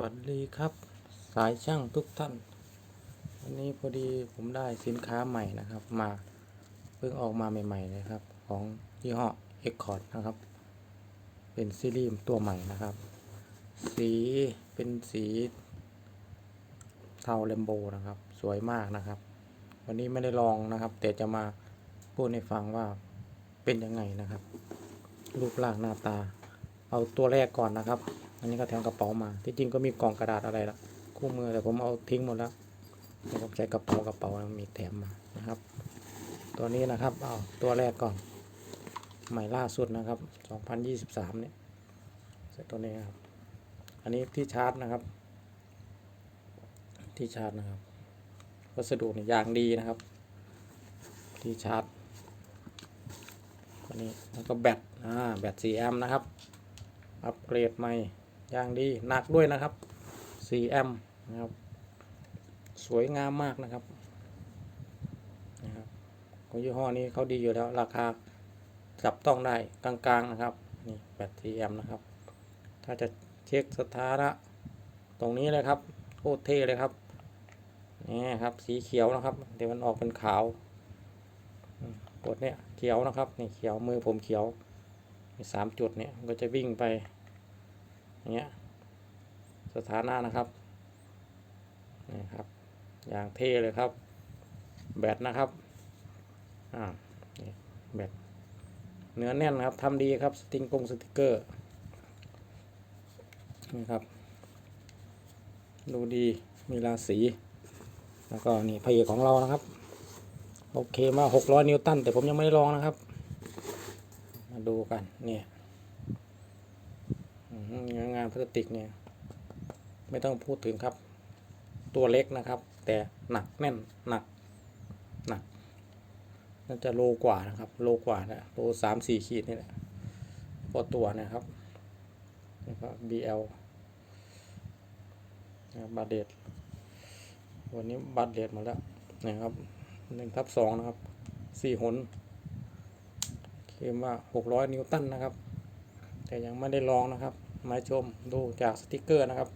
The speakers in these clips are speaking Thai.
วัสดีครับ สายช่างทุกท่าน วันนี้พอดีผมได้สินค้าใหม่นะครับ มาเพิ่งออกมาใหม่ๆเลยครับ ของยี่ห้อ e c o r d นะครับ เป็นซีรีส์ตัวใหม่นะครับ สีเป็นสีเทาเลมโบนะครับ สวยมากนะครับ วันนี้ไม่ได้ลองนะครับ แต่จะมาพูดให้ฟังว่าเป็นยังไงนะครับ รูปร่างหน้าตา เอาตัวแรกก่อนนะครับ อันนี้ก็แถมกระเป๋ามา ที่จริงก็มีกล่องกระดาษอะไรละคู่มือแต่ผมเอาทิ้งหมดแล้วผมใช้กระเป๋ากระเป๋ามีแถมมานะครับ ตัวนี้นะครับเอาตัวแรกก่อน ใหม่ล่าสุดนะครับ 2023 เนี่ยเสร็จตัวนี้ครับ อันนี้ที่ชาร์จนะครับ ที่ชาร์จนะครับ วัสดุเนี่ยอย่างดีนะครับ ที่ชาร์จตัวนี้แล้วก็แบตอ่าแบต 4 แอมป์นะครับ อัปเกรดใหม่ ย่างดีหนักด้วยนะครับ 4 แอมป์นะครับ สวยงามมากนะครับนะครับของยี่ห้อนี้เขาดีอยู่แล้ว ราคาจับต้องได้กลางๆนะครับนี่แบต 4 แอมป์นะครับ ถ้าจะเช็คสถานะตรงนี้เลยครับโคตรเท่เลยครับนี่ครับสีเขียวนะครับ เดี๋ยวมันออกเป็นขาวกดเนี่ยเขียวนะครับนี่เขียวมือผมเขียวสามจุดเนี่ยก็จะวิ่งไป เงี้ยสถานะนะครับนี่ครับ อย่างเท่เลยครับ แบตนะครับอ่าแบตเนื้อแน่นนะครับทำดีครับสติงกงสติกเกอร์นี่ครับ ดูดีมีราศีแล้วก็นี่พระเอกของเรานะครับ โอเคมา600 นิวตัน แต่ผมยังไม่ได้ลองนะครับ มาดูกันเนี่ย งานพลาสติกเนี่ย ไม่ต้องพูดถึงครับ ตัวเล็กนะครับ แต่หนักแน่นหนักหนักน่าจะโลกว่านะครับ โลกว่านะโลสามสี่ขีดนี่แหละพอตัวนะครับแล้วก็ BL นะบาเดดวันนี้บาเดดมาแล้วนะครับหนึ่งทับสองนะครับสี่หนเคลมว่า600นิวตันนะครับ แต่ยังไม่ได้ลองนะครับ มาชมดูจากสติกเกอร์นะครับ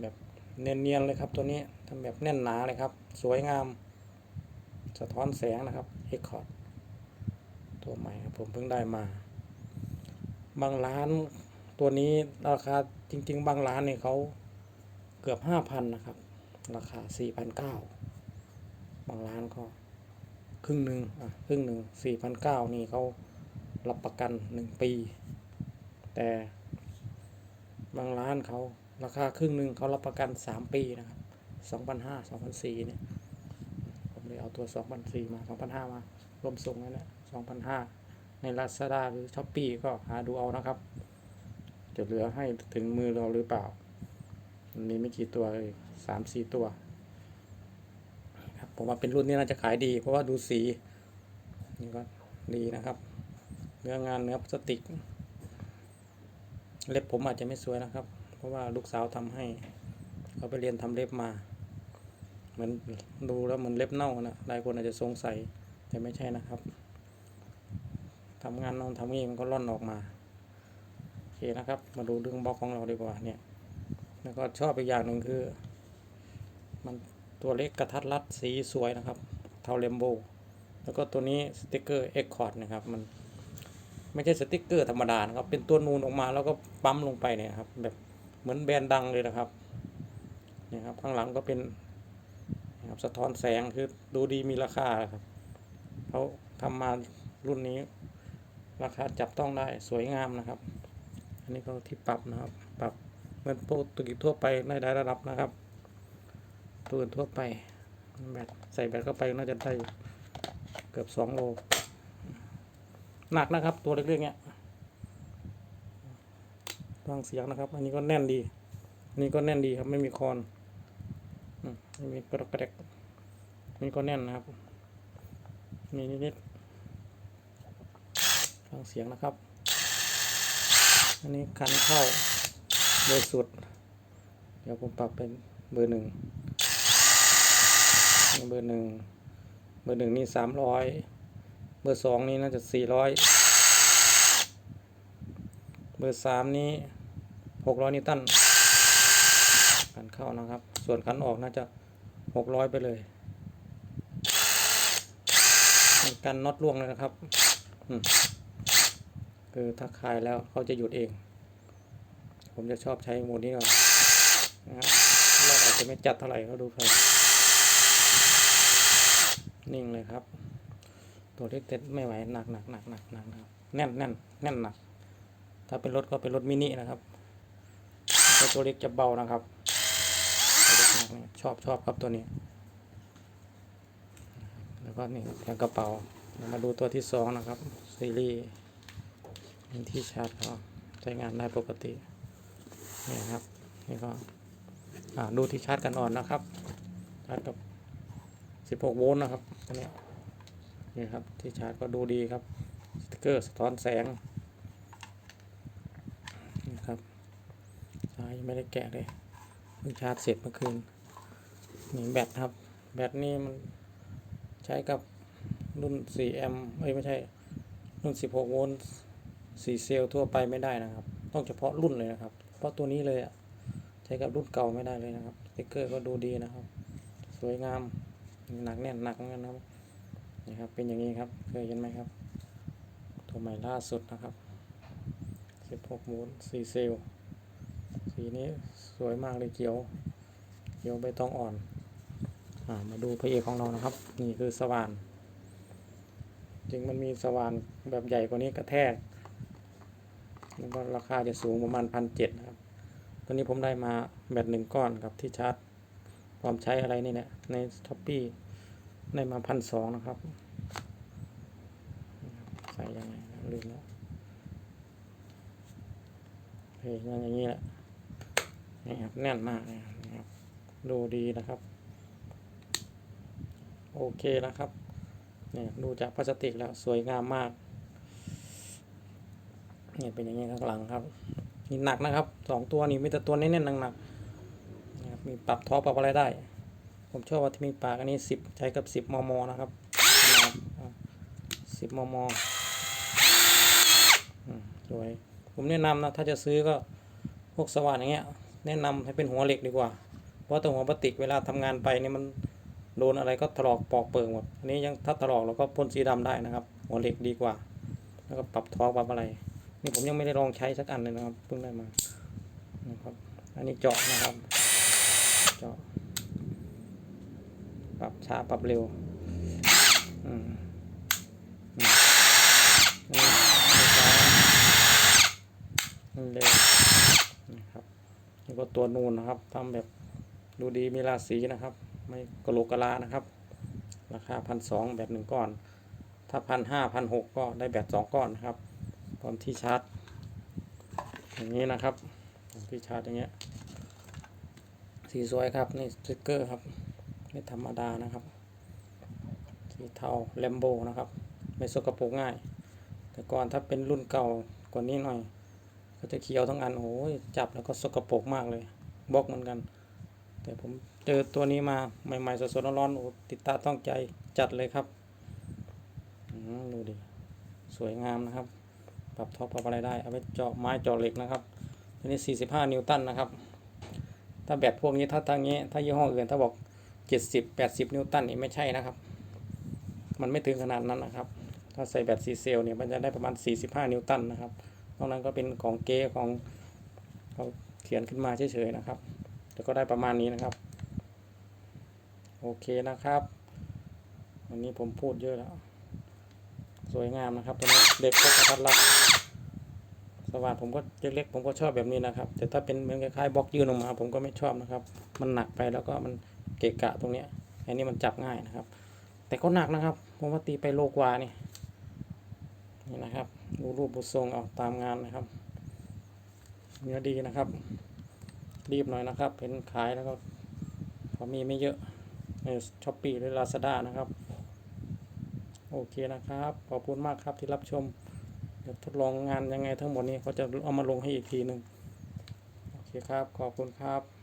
แบบเนียนๆเลยครับตัวนี้ทำแบบแน่นหนาเลยครับ สวยงาม สะท้อนแสงนะครับเอ็กคอร์ดตัวใหม่ครับผมเพิ่งได้มา บางร้านตัวนี้ราคาจริง ๆ บางร้านเนี่ยเขาเกือบ5,000นะครับ ราคา4,900บางร้านก็ครึ่งหนึ่งอะครึ่งหนึ่งสี่พันเก้านี่เขารับประกันหนึ่งปี แต่ บางร้านเขาราคาครึ่งหนึ่งเขารับประกันสามปีนะครับสองพันห้าสองพันสี่เนี่ย ผมเลยเอาตัวสองพันสี่มาสองพันห้ามารวมส่งนั่นแหละสองพันห้าในลาซาด้าหรือช้อปปีก็หาดูเอานะครับ จะเหลือให้ถึงมือเราหรือเปล่ามันมีไม่กี่ตัวเลยสามสี่ตัวครับผมว่าเป็นรุ่นนี้น่าจะขายดี เพราะว่าดูสีนี่ก็ดีนะครับ เนื้องานเนื้อพลาสติก เล็บผมอาจจะไม่สวยนะครับ เพราะว่าลูกสาวทำให้เขาไปเรียนทำเล็บมา เหมือนดูแล้วเหมือนเล็บเน่านะหลายคนอาจจะสงสัยแต่ไม่ใช่นะครับทำงานนอนทำนี่มันก็ร่อนออกมาโอเคนะครับ มาดูเรื่องบล็อกของเราดีกว่าเนี่ยแล้วก็ชอบอีกอย่างหนึ่งคือ มันตัวเล็กกระทัดรัดสีสวยนะครับ เทาเลมโบแล้วก็ตัวนี้สติกเกอร์เอ็กคอร์ดนะครับมัน ไม่ใช่สติกเกอร์ธรรมดานะครับ เป็นตัวนูนออกมาแล้วก็ปั๊มลงไปเนี่ยครับ แบบเหมือนแบรนด์ดังเลยนะครับเนี่ยครับข้างหลังก็เป็นนะครับสะท้อนแสงคือดูดีมีราคาครับเขาทำมารุ่นนี้ ราคาจับต้องได้สวยงามนะครับ อันนี้ก็ที่ปรับนะครับ ปรับเหมือนปกติทั่วไปได้ได้ระดับนะครับตัวอื่นทั่วไปแบตใส่แบตเข้าไปน่าจะได้เกือบสองโล หนักนะครับ ตัวเล็กๆเนี้ยฟังเสียงนะครับ อันนี้ก็แน่นดีอันนี้ก็แน่นดีครับไม่มีคอนอืมไม่มีกระกระแดกอันนี่ก็แน่นนะครับ มีนิดๆฟังเสียงนะครับ อันนี้คันเข้าเบอร์สุด เดี๋ยวผมปรับเป็นเบอร์หนึ่งเบอร์หนึ่งเบอร์หนึ่งนี่สามร้อย บอร์สองนี่น่าจะสี่ร้อยเบอร์สามนี่หกร้อยนิวตันขันเข้านะครับ ส่วนขันออกน่าจะหกร้อยไปเลยกันน็อตล่วงเลยนะครับคือถ้าคลายแล้วเขาจะหยุดเอง ผมจะชอบใช้โหมดนี้ก่อนนะครับเราอาจจะไม่จัดเท่าไหร่เขาดูครับนิ่งเลยครับ ตัวเล็กเต็ดไม่ไหวหนักหนักหนักหนักหนักนะครับแน่นแน่นแน่นหนัก ถ้าเป็นรถก็เป็นรถมินินะครับตัวเล็กจะเบานะครับตัวเล็กหนักนี่ชอบชอบครับตัวนี้ แล้วก็นี่แผงกระเป๋าเรามาดูตัวที่สองนะครับซีรีส์ที่ชาร์จเขาใช้งานได้ปกตินี่ครับนี่ก็ดูที่ชาร์จกันอ่อนนะครับชาร์จกับ 16 โวลต์นะครับตัวนี้ นี่ครับที่ชาร์จก็ดูดีครับสติกเกอร์สะท้อนแสงนี่ครับสายยังไม่ได้แกะเลยเพิ่งชาร์จเสร็จเมื่อคืนนี่แบตครับ แบตนี่มันใช้กับรุ่น 4 แอมป์เอ้ยไม่ใช่รุ่น 16 โวลต์4เซลล์ทั่วไปไม่ได้นะครับ ต้องเฉพาะรุ่นเลยนะครับ เพราะตัวนี้เลยอะใช้กับรุ่นเก่าไม่ได้เลยนะครับสติกเกอร์ก็ดูดีนะครับ สวยงามหนักแน่นหนักเหมือนกันนะครับ นี่ครับเป็นอย่างนี้ครับเคยเห็นไหมครับ ตัวใหม่ล่าสุดนะครับ 16โวลต์4เซลล์สีนี้สวยมากเลยเขียวเขียวใบตองอ่อนอามาดูพระเอกของเรานะครับ นี่คือสว่าน จริงมันมีสว่านแบบใหญ่กว่านี้กระแทกแล้วก็ราคาจะสูงประมาณพันเจ็ดนะครับตัวนี้ผมได้มาแบตหนึ่งก้อนครับที่ชาร์จพร้อมใช้อะไรนี่เนี่ยในท็อปปี้ ได้มาพันสองนะครับ ใส่ยังไงลืมแล้วเฮ้ยนั่นอย่างนี้แหละนี่ครับแน่นมากนะครับ ดูดีนะครับ โอเคนะครับเนี่ยดูจากพลาสติกแล้วสวยงามมากเนี่ยเป็นอย่างนี้ข้างหลังครับนี่หนักนะครับสองตัวนี้มีแต่ตัวแน่นๆหนักๆนะครับมีปรับท็อปรับอะไรได้ ผมชอบว่าที่มีปากอันนี้สิบใช้กับสิบมม นะครับสิบมมสวย ผมแนะนำนะ ถ้าจะซื้อก็พวกสว่านอย่างเงี้ย แนะนำให้เป็นหัวเหล็กดีกว่า เพราะตัวหัวพลาสติกเวลาทำงานไปเนี่ยมันโดนอะไรก็ถลอกปอกเปิงหมด อันนี้ยังถ้าถลอกเราก็พ่นสีดำได้นะครับ หัวเหล็กดีกว่า แล้วก็ปรับทอปปรับอะไร นี่ผมยังไม่ได้ลองใช้สักอันเลยนะครับ เพิ่งได้มา นะครับ อันนี้เจาะนะครับ เจาะ รับช้าปรับเร็วอืมนี่เร็วนี่ครับนี่ก็ตัวนูนนะครับทำแบบดูดีมีราศีนะครับ ไม่กะโหลกกะลานะครับ ราคาพันสองแบบหนึ่งก้อน ถ้าพันห้าพันหกก็ได้แบบสองก้อนนะครับพร้อมที่ชาร์จอย่างนี้นะครับที่ชาร์จอย่างเงี้ยสีสวยครับ นี่สติกเกอร์ครับ ไม่ธรรมดานะครับ สีเทาแลมโบนะครับ ไม่สกปรกง่าย แต่ก่อนถ้าเป็นรุ่นเก่ากว่านี้หน่อย ก็จะเขียวทั้งอันโอ้ยจับแล้วก็สกปรกมากเลยบล็อกเหมือนกัน แต่ผมเจอตัวนี้มาใหม่ๆสดๆร้อนๆโอ้ติดตาต้องใจจัดเลยครับดูดิสวยงามนะครับ ปรับท็อปปรับอะไรได้ เอาไปเจาะไม้เจาะเหล็กนะครับตัวนี้ 45 นิวตันนะครับ ถ้าแบตพวกนี้ถ้าทางนี้ ถ้ายี่ห้ออื่น ถ้าบอก 70 80 นิวตันนี่ไม่ใช่นะครับ มันไม่ถึงขนาดนั้นนะครับ ถ้าใส่แบตซีเซลเนี่ยมันจะได้ประมาณ 45 นิวตันนะครับนอกนั้นก็เป็นของเก๊ของเขาเขียนขึ้นมาเฉยๆนะครับแต่ก็ได้ประมาณนี้นะครับ โอเคนะครับ วันนี้ผมพูดเยอะแล้ว สวยงามนะครับตัวนี้เด็กก็กระทัดรัดสว่านผมก็เล็กๆผมก็ชอบแบบนี้นะครับ แต่ถ้าเป็นเหมือนคล้ายๆบล็อกยื่นออกมา ผมก็ไม่ชอบนะครับ มันหนักไปแล้วก็มัน เกะกะตรงเนี้ยอันนี้มันจับง่ายนะครับ แต่ก็หนักนะครับผมว่าตีไปโลกว่านี่นี่นะครับดูรูปบุทรงเอาตามงานนะครับเนื้อดีนะครับ รีบหน่อยนะครับเป็นขายแล้วก็พอมีไม่เยอะในช้อปปี้หรือลาซาด้านะครับ โอเคนะครับ ขอบคุณมากครับที่รับชมเดี๋ยวทดลองงานยังไงทั้งหมดนี้เขาจะเอามาลงให้อีกทีหนึ่งโอเคครับ ขอบคุณครับ